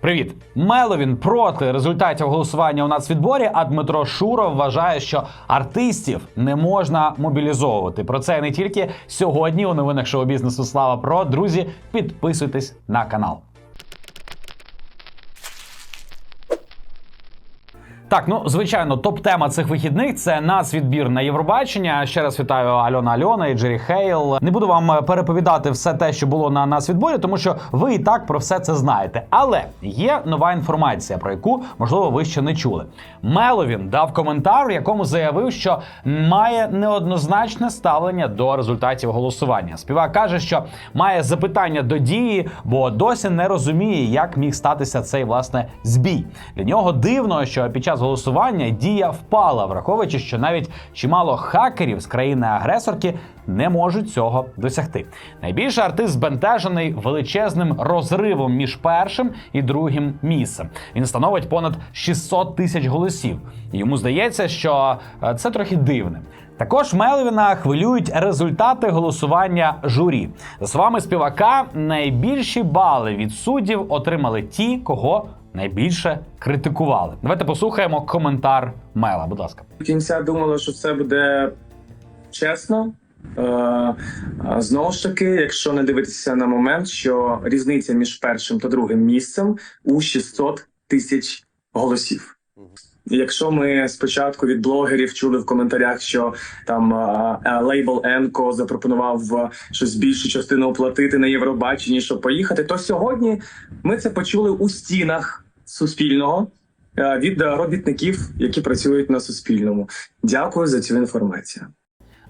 Привіт, Меловін проти результатів голосування у нацвідборі, а Дмитро Шуров вважає, що артистів не можна мобілізовувати. Про це не тільки сьогодні у новинах шоу бізнесу Слава Про. Друзі, підписуйтесь на канал. Так, ну звичайно, топ-тема цих вихідних це нацвідбір на Євробачення. Ще раз вітаю Альона Альона і Джері Хейл. Не буду вам е, переповідати все те, що було на нацвідборі, тому що ви і так про все це знаєте. Але є нова інформація, про яку можливо ви ще не чули. Меловін дав коментар, в якому заявив, що має неоднозначне ставлення до результатів голосування. Співак каже, що має запитання до дії, бо досі не розуміє, як міг статися цей власне збій. Для нього дивно, що під час голосування дія впала, враховуючи, що навіть чимало хакерів з країни-агресорки не можуть цього досягти. Найбільше артист збентежений величезним розривом між першим і другим місцем. Він становить понад 600 тисяч голосів. Йому здається, що е, це трохи дивним. Також Мелвіна хвилюють результати голосування журі. За словами співака, найбільші бали від суддів отримали ті, кого найбільше критикували. Давайте послухаємо коментар Мела. Будь ласка. До кінця думала, що це буде чесно. Е, Знову ж таки, якщо не дивитися на момент, що різниця між першим та другим місцем у 600 тисяч голосів. Якщо ми спочатку від блогерів чули в коментарях, що там лейбл Енко запропонував щось більшу частину оплатити на Євробаченні, щоб поїхати, то сьогодні ми це почули у стінах Суспільного від робітників, які працюють на Суспільному. Дякую за цю інформацію.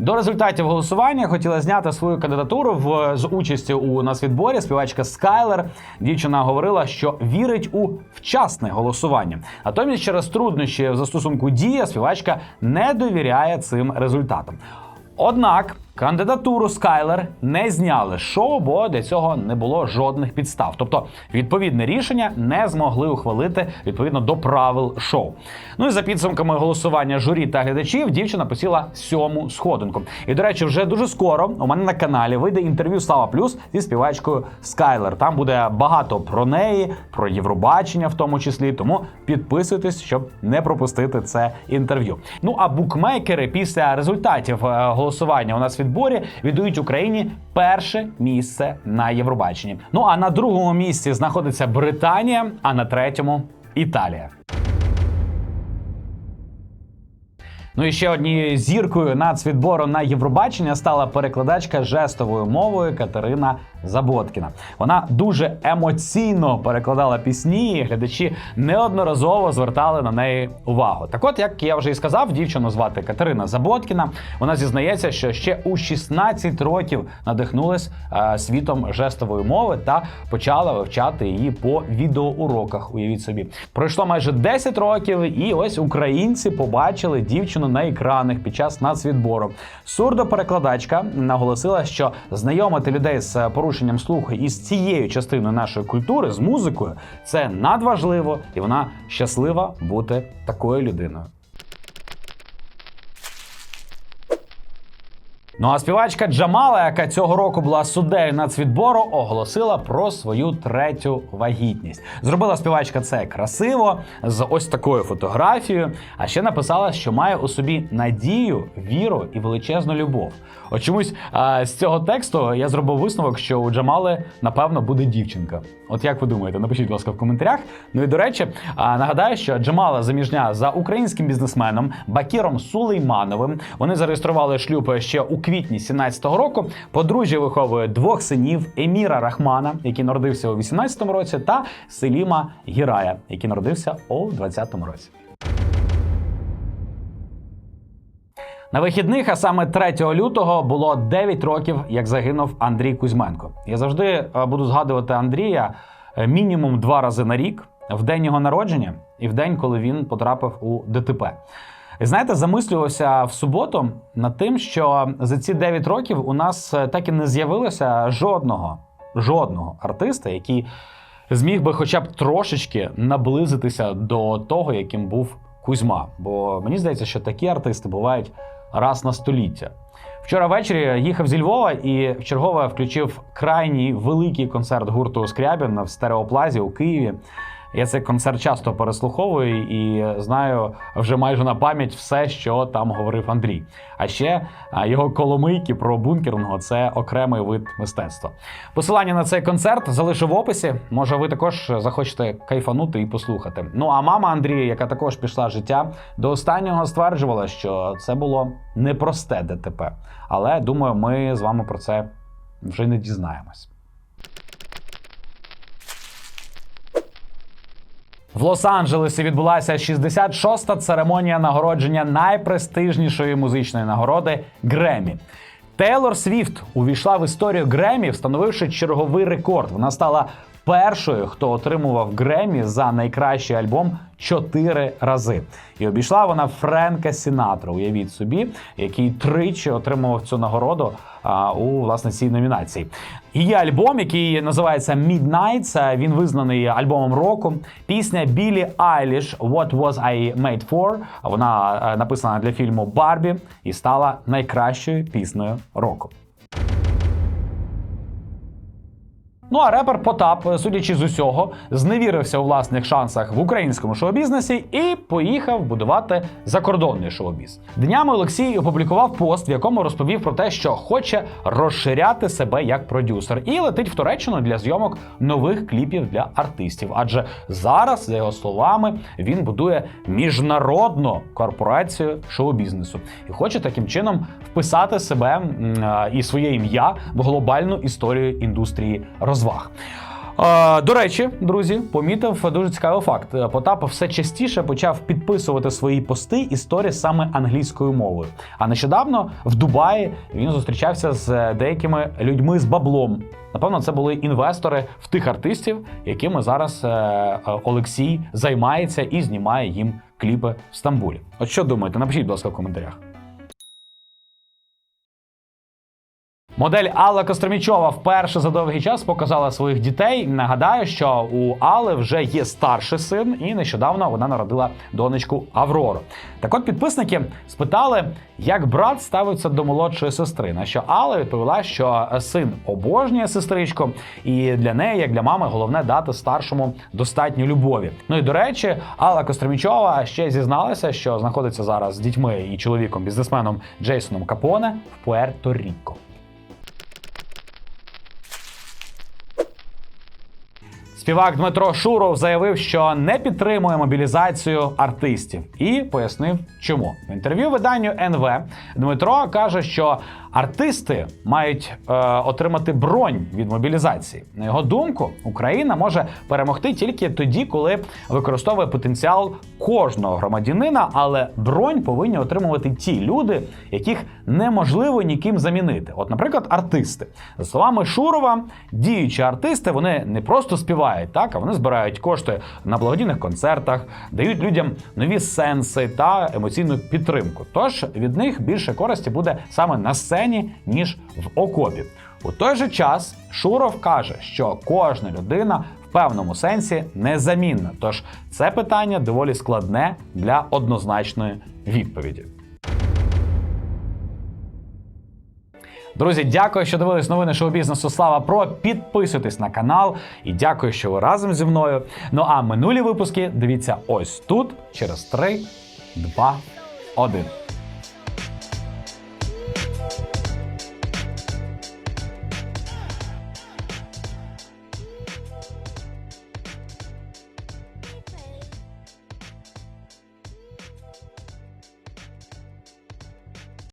До результатів голосування хотіла зняти свою кандидатуру в з участю у нас відборі. співачка Скайлер. Дівчина говорила, що вірить у вчасне голосування. Натомість, через труднощі в застосунку дія співачка не довіряє цим результатам. Однак кандидатуру Скайлер не зняли з шоу, бо для цього не було жодних підстав. Тобто відповідне рішення не змогли ухвалити відповідно до правил шоу. Ну і за підсумками голосування журі та глядачів, дівчина посіла сьому сходинку. І до речі, вже дуже скоро у мене на каналі вийде інтерв'ю Слава Плюс зі співачкою Скайлер. Там буде багато про неї, про Євробачення, в тому числі. Тому підписуйтесь, щоб не пропустити це інтерв'ю. Ну а букмекери після результатів е, голосування у нас відборі віддають Україні перше місце на Євробаченні. Ну а на другому місці знаходиться Британія, а на третьому Італія. Ну і ще однією зіркою нацвідбору на Євробачення стала перекладачка жестовою мовою Катерина Заботкіна. Вона дуже емоційно перекладала пісні, і глядачі неодноразово звертали на неї увагу. Так, от, як я вже і сказав, дівчину звати Катерина Заботкіна. Вона зізнається, що ще у 16 років надихнулась е, світом жестової мови та почала вивчати її по відеоуроках. Уявіть собі, пройшло майже 10 років, і ось українці побачили дівчину на екранах під час нацвідбору. Сурдоперекладачка наголосила, що знайомити людей з порушенням слуху із цією частиною нашої культури, з музикою, це надважливо, і вона щаслива бути такою людиною. Ну а співачка Джамала, яка цього року була суддею нацвідбору, оголосила про свою третю вагітність. Зробила співачка це красиво з ось такою фотографією. А ще написала, що має у собі надію, віру і величезну любов. От чомусь а, з цього тексту я зробив висновок, що у Джамали напевно буде дівчинка. От як ви думаєте, напишіть, будь ласка, в коментарях. Ну і до речі, а, нагадаю, що Джамала заміжня за українським бізнесменом Бакіром Сулеймановим. Вони зареєстрували шлюб ще у квітні 17-го року. Подружжя виховує двох синів Еміра Рахмана, який народився у 18-му році, та Селіма Гірая, який народився у 20-му році. На вихідних, а саме 3 лютого, було 9 років, як загинув Андрій Кузьменко. Я завжди е, буду згадувати Андрія е, мінімум два рази на рік, в день його народження і в день, коли він потрапив у ДТП. І знаєте, замислювався в суботу над тим, що за ці 9 років у нас е, так і не з'явилося жодного, жодного артиста, який зміг би хоча б трошечки наблизитися до того, яким був Кузьма. Бо мені здається, що такі артисти бувають раз на століття. Вчора ввечері їхав зі Львова і вчергове включив крайній великий концерт гурту Скрябін в стереоплазі у Києві. Я цей концерт часто переслуховую і знаю вже майже на пам'ять все, що там говорив Андрій. А ще його коломийки про бункерного це окремий вид мистецтва. Посилання на цей концерт залишу в описі. Може, ви також захочете кайфанути і послухати. Ну а мама Андрія, яка також пішла життя, до останнього стверджувала, що це було непросте ДТП. Але думаю, ми з вами про це вже не дізнаємось. В Лос-Анджелесі відбулася 66-та церемонія нагородження найпрестижнішої музичної нагороди Гремі. Тейлор Свіфт увійшла в історію Гремі, встановивши черговий рекорд. Вона стала першою, хто отримував Гремі за найкращий альбом чотири рази. І обійшла вона Френка Сінатру. Уявіть собі, який тричі отримував цю нагороду а, у власне цій номінації. Її альбом, який називається Midnights, він визнаний альбомом року. Пісня Білі Айліш What Was I Made For. Вона е, написана для фільму Барбі і стала найкращою піснею року. Ну а репер Потап, судячи з усього, зневірився у власних шансах в українському шоу-бізнесі і поїхав будувати закордонний шоу-біз. Днями Олексій опублікував пост, в якому розповів про те, що хоче розширяти себе як продюсер, і летить в Туреччину для зйомок нових кліпів для артистів. Адже зараз, за його словами, він будує міжнародну корпорацію шоу-бізнесу і хоче таким чином вписати себе і своє ім'я в глобальну історію індустрії розваг. Е, До речі, друзі, помітив дуже цікавий факт. Потап все частіше почав підписувати свої пости і сторіс саме англійською мовою. А нещодавно в Дубаї він зустрічався з деякими людьми з баблом. Напевно, це були інвестори в тих артистів, якими зараз е, Олексій займається і знімає їм кліпи в Стамбулі. От що думаєте? Напишіть, будь ласка, в коментарях. Модель Алла Костромічова вперше за довгий час показала своїх дітей. Нагадаю, що у Алли вже є старший син, і нещодавно вона народила донечку Аврору. Так от підписники спитали, як брат ставиться до молодшої сестри. На що Алла відповіла, що син обожнює сестричку, і для неї, як для мами, головне дати старшому достатньо любові. Ну і до речі, Алла Костромічова ще зізналася, що знаходиться зараз з дітьми і чоловіком бізнесменом Джейсоном Капоне в Пуерто-Ріко. Співак Дмитро Шуров заявив, що не підтримує мобілізацію артистів, і пояснив, чому. В інтерв'ю виданню НВ Дмитро каже, що артисти мають е, отримати бронь від мобілізації. На його думку, Україна може перемогти тільки тоді, коли використовує потенціал кожного громадянина, але бронь повинні отримувати ті люди, яких неможливо ніким замінити. От, наприклад, артисти. За словами Шурова, діючі артисти вони не просто співають, так а вони збирають кошти на благодійних концертах, дають людям нові сенси та емоційну підтримку. Тож від них більше користі буде саме на сцені, ніж в окопі. У той же час Шуров каже, що кожна людина в певному сенсі незамінна. Тож це питання доволі складне для однозначної відповіді. Друзі, дякую, що дивились новини шоу-бізнесу Слава Про. Підписуйтесь на канал і дякую, що ви разом зі мною. Ну а минулі випуски дивіться ось тут через 3, 2, 1.